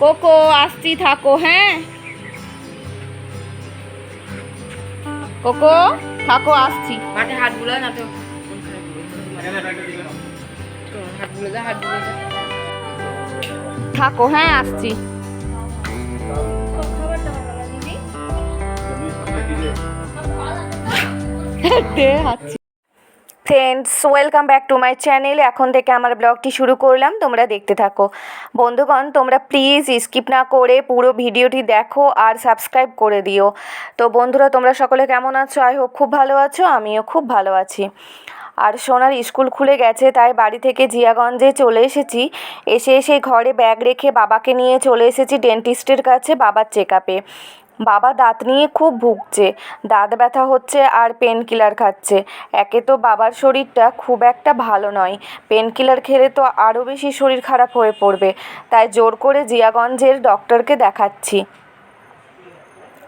Cocoa আসছি থাকো হ্যাঁ? কোকো থাকো আসছি মাঠে হাত বুলা না তো। হাত বুলে যা হাত বুলে যা থাকো হ্যাঁ আসছি friends welcome back to my channel এখন থেকে আমার ব্লগটি শুরু করলাম। তোমরা দেখতে থাকো। বন্ধুগণ, তোমরা প্লিজ স্কিপ না করে পুরো ভিডিওটি দেখো আর সাবস্ক্রাইব করে দিও। তো বন্ধুরা, তোমরা সকলে কেমন আছো? আই হোপ খুব ভালো আছো, আমিও খুব ভালো আছি। আর সোনার স্কুল খুলে গেছে, তাই বাড়ি থেকে জিয়াগঞ্জে চলে এসেছি। এসে এসে ঘরে ব্যাগ রেখে বাবাকে নিয়ে চলে এসেছি ডেন্টিস্টের কাছে, বাবার চেক আপে বাবা দাঁত নিয়ে খুব ভুগছে, দাঁত ব্যথা হচ্ছে আর পেন কিলার খাচ্ছে। একে তো বাবার শরীরটা খুব একটা ভালো নয় পেন কিলার খেলে তো আরও বেশি শরীর খারাপ হয়ে পড়বে। তাই জোর করে জিয়াগঞ্জের ডক্টরকে দেখাচ্ছি।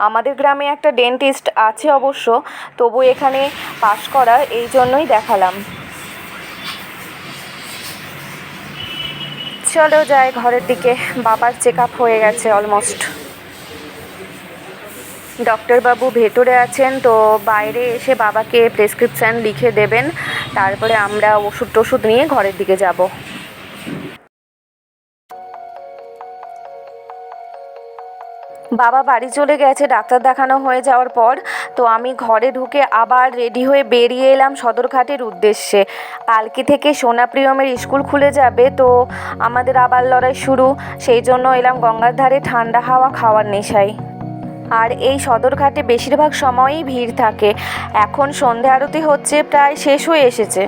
আমাদের গ্রামে একটা ডেন্টিস্ট আছে অবশ্য, তবু এখানে পাশ করা এই জন্যই দেখালাম। চলো যাই ঘরের দিকে, বাবার চেক আপ হয়ে গেছে অলমোস্ট ডক্টরবাবু ভেতরে আছেন, তো বাইরে এসে বাবাকে প্রেসক্রিপশান লিখে দেবেন। তারপরে আমরা ওষুধ টষুধ নিয়ে ঘরের দিকে যাব। বাবা বাড়ি চলে গেছে, ডাক্তার দেখানো হয়ে যাওয়ার পর। তো আমি ঘরে ঢুকে আবার রেডি হয়ে বেরিয়ে এলাম সদরঘাটের উদ্দেশ্যে। কালকে থেকে সোনা প্রিয়মের স্কুল খুলে যাবে, তো আমাদের আবার লড়াই শুরু। সেই জন্য এলাম গঙ্গার ধারে ঠান্ডা হাওয়া খাওয়ার নেশায়। আর এই সদরঘাটে বেশিরভাগ সময়ই ভিড় থাকে। এখন সন্ধে আরতি হচ্ছে, প্রায় শেষ হয়ে এসেছে।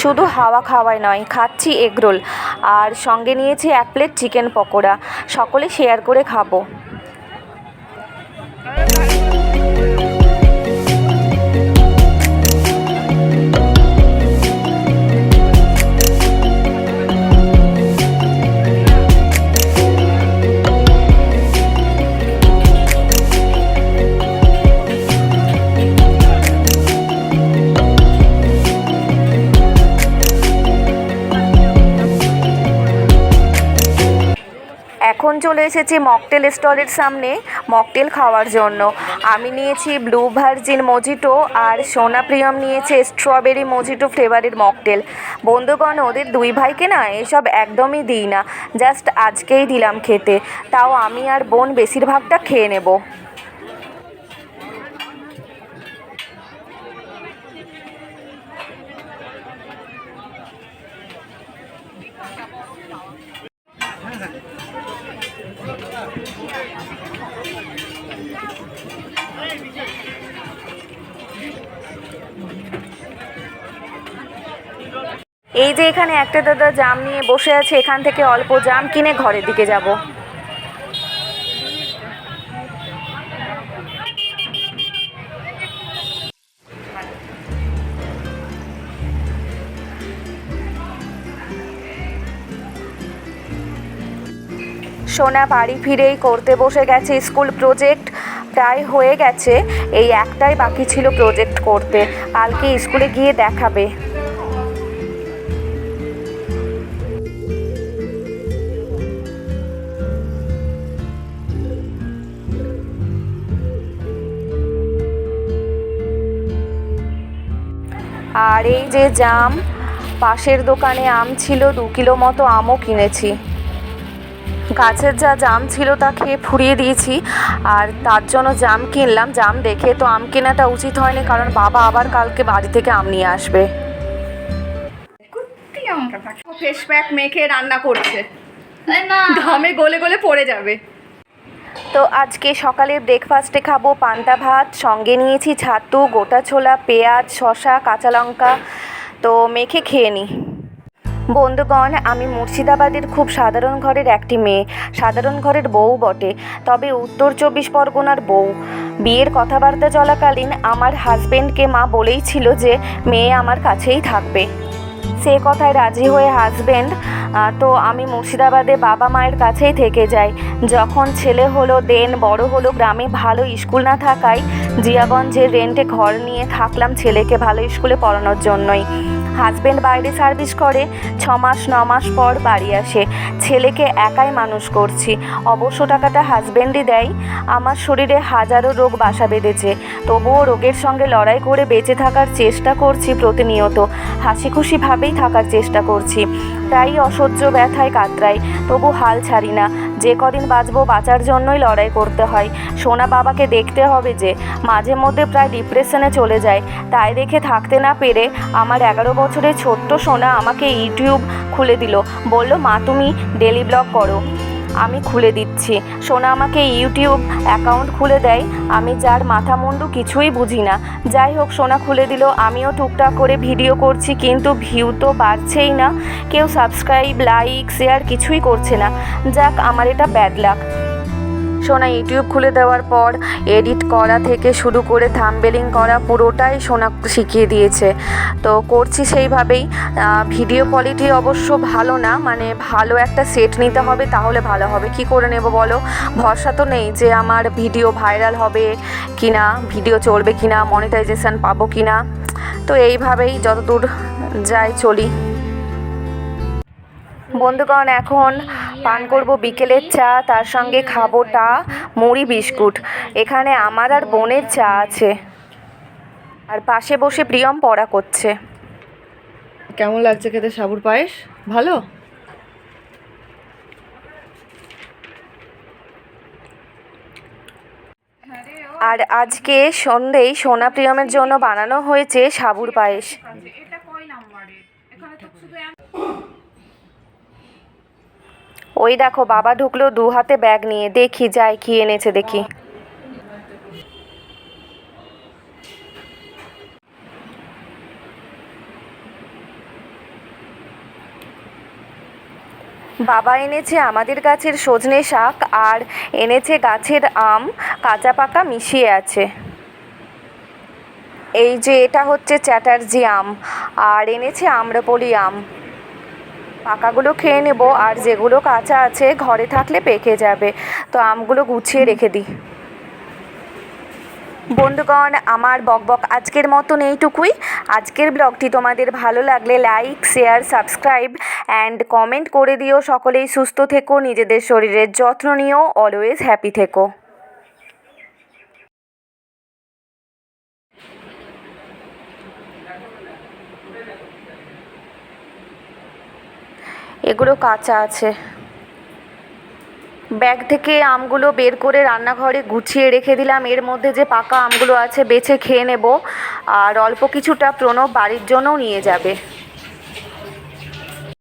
শুধু হাওয়া খাওয়াই নয়, খাচ্ছি এগরোল। আর সঙ্গে নিয়েছি এক প্লেট চিকেন পকোড়া। সকলে শেয়ার করে খাব। চলে এসেছি মকটেল স্টলের সামনে মকটেল খাওয়ার জন্য। আমি নিয়েছি ব্লু ভার্জিন মজিটো আর সোনা প্রিয়ম নিয়েছে স্ট্রবেরি মজিটো ফ্লেভারের মকটেল। বন্ধুগণ, ওদের দুই ভাইকে না এসব একদমই দিই না। জাস্ট আজকেই দিলাম খেতে। তাও আমি আর বোন বেশিরভাগটা খেয়ে নেব। এই যে এখানে একটা দাদা জাম নিয়ে বসে আছে, এখান থেকে অল্প জাম কিনে ঘরের দিকে যাব। সোনা বাড়ি ফিরেই করতে বসে গেছে স্কুল প্রজেক্ট, প্রায় হয়ে গেছে। এই একটাই বাকি ছিল প্রজেক্ট করতে। কালকে স্কুলে গিয়ে দেখাবে। আর এই যে জাম পাশের দোকানে আম ছিল দু কিলো মতো আমও কিনেছি। গাছের যা জাম ছিল তা খেয়ে ফুরিয়ে দিয়েছি আর তার জন্য জাম কিনলাম। জাম দেখে তো আম কেনাটা উচিত হয়নি কারণ বাবা আবার কালকে বাড়ি থেকে আম নিয়ে আসবে। ফেস প্যাক মেখে রান্না করছে। ঘামে গলে গলে পড়ে যাবে। তো আজকে সকালে ব্রেকফাস্টে খাব পান্তা ভাত, সঙ্গে নিয়েছি ছাতু, গোটা ছোলা, পেঁয়াজ, শসা, কাঁচা লঙ্কা। তো মেখে খেয়ে নিই বন্ধুগণ, আমি মুর্শিদাবাদের খুব সাধারণ ঘরের একটি মেয়ে। সাধারণ ঘরের বউ বটে। তবে উত্তর চব্বিশ পরগনার বউ। বিয়ের কথাবার্তা চলাকালীন আমার হাজবেন্ডকে মা বলেই ছিল যে, মেয়ে আমার কাছেই থাকবে। সে কথায় রাজি হয়ে হাজবেন্ড তো আমি মুর্শিদাবাদে বাবা মায়ের কাছেই থেকে যাই। যখন ছেলে হলো দেন বড় হলো, গ্রামে ভালো স্কুল না থাকায় জিয়াগঞ্জের রেন্টে ঘর নিয়ে থাকলাম ছেলেকে ভালো স্কুলে পড়ানোর জন্যই। হাজব্যান্ড বাইরে সার্ভিস করে, ছ মাস, ন মাস পর বাড়ি আসে। ছেলেকে একাই মানুষ করছি। অবশ্য টাকাটা হাজবেন্ডই দেয়। আমার শরীরে হাজারো রোগ বাসা বেঁধেছে। তবুও রোগের সঙ্গে লড়াই করে বেঁচে থাকার চেষ্টা করছি প্রতিনিয়ত। হাসি খুশিভাবেই থাকার চেষ্টা করছি। তাই অসহ্য ব্যথায় কাতরাই, তবু হাল ছাড়ি না। যে কদিন বাঁচবো বাঁচার জন্যই লড়াই করতে হয়। সোনা বাবাকে দেখতে হবে যে, মাঝে মধ্যে প্রায় ডিপ্রেশনে চলে যায়। তাই দেখে থাকতে না পেরে আমার এগারো বছরের ছোট্ট সোনা আমাকে ইউটিউব খুলে দিল। বলল, মা, তুমি ডেলি ব্লগ করো। আমি খুলে দিচ্ছি। সোনা আমাকে ইউটিউব অ্যাকাউন্ট খুলে দেয়। আমি যার মাথা মুন্ডু কিছুই বুঝি না। যাই হোক, সোনা খুলে দিল। আমিও টুকটাক করে ভিডিও করছি, কিন্তু ভিউ তো বাড়ছেই না। কেউ সাবস্ক্রাইব, লাইক, শেয়ার কিছুই করছে না। যাক, আমার এটা ব্যাড লাক। সোনা ইউটিউব খুলে দেওয়ার পর এডিট করা থেকে শুরু করে থাম্বেলিং করা পুরোটাই সোনা শিখিয়ে দিয়েছে। তো করছি সেইভাবেই। ভিডিও কোয়ালিটি অবশ্য ভালো না মানে ভালো একটা সেট নিতে হবে তাহলে ভালো হবে। কি করে নেব বলো? ভরসা তো নেই যে আমার ভিডিও ভাইরাল হবে কি না ভিডিও চলবে কি না মনিটাইজেশান পাবো কি না তো এইভাবেই যতদূর যাই চলি। বন্ধুগণ, এখন পান করব বিকেলের চা তার সঙ্গে খাব টা মুড়ি বিস্কুট। এখানে আমার আর বোনের চা আছে। আর পাশে বসে প্রিয়ম পড়া করছে। কেমন লাগছে খেতে সাবুর পায়েস? ভালো? আর আজকে সন্ধেই সোনা প্রিয়মের জন্য বানানো হয়েছে সাবুর পায়েস। ওই দেখো, বাবা ঢুকলো দু হাতে ব্যাগ নিয়ে। দেখি, যাই, কি এনেছে দেখি। বাবা এনেছে আমাদের গাছের সজনে শাক আর এনেছে গাছের আম, কাঁচা পাকা মিশিয়ে আছে। এই যে, এটা হচ্ছে চ্যাটার্জি আম। আর এনেছে আম্রপলি আম। পাকাগুলো খেয়ে নেব, আর যেগুলো কাঁচা আছে ঘরে থাকলে পেকে যাবে। তো আমগুলো গুছিয়ে রেখে দিই। বন্ধুগণ, আমার বকবক আজকের মতন এইটুকুই। আজকের ব্লগটি তোমাদের ভালো লাগলে like, share, subscribe, and comment করে দিও। সকলেই সুস্থ থেকো, নিজেদের শরীরের যত্ন নিও অলওয়েজ হ্যাপি থেকো। এগুলো কাঁচা আছে। ব্যাগ থেকে আমগুলো বের করে রান্নাঘরে গুছিয়ে রেখে দিলাম। এর মধ্যে যে পাকা আমগুলো আছে বেছে খেয়ে নেব। আর অল্প কিছুটা প্রণব বাড়ির জন্যও নিয়ে যাবে।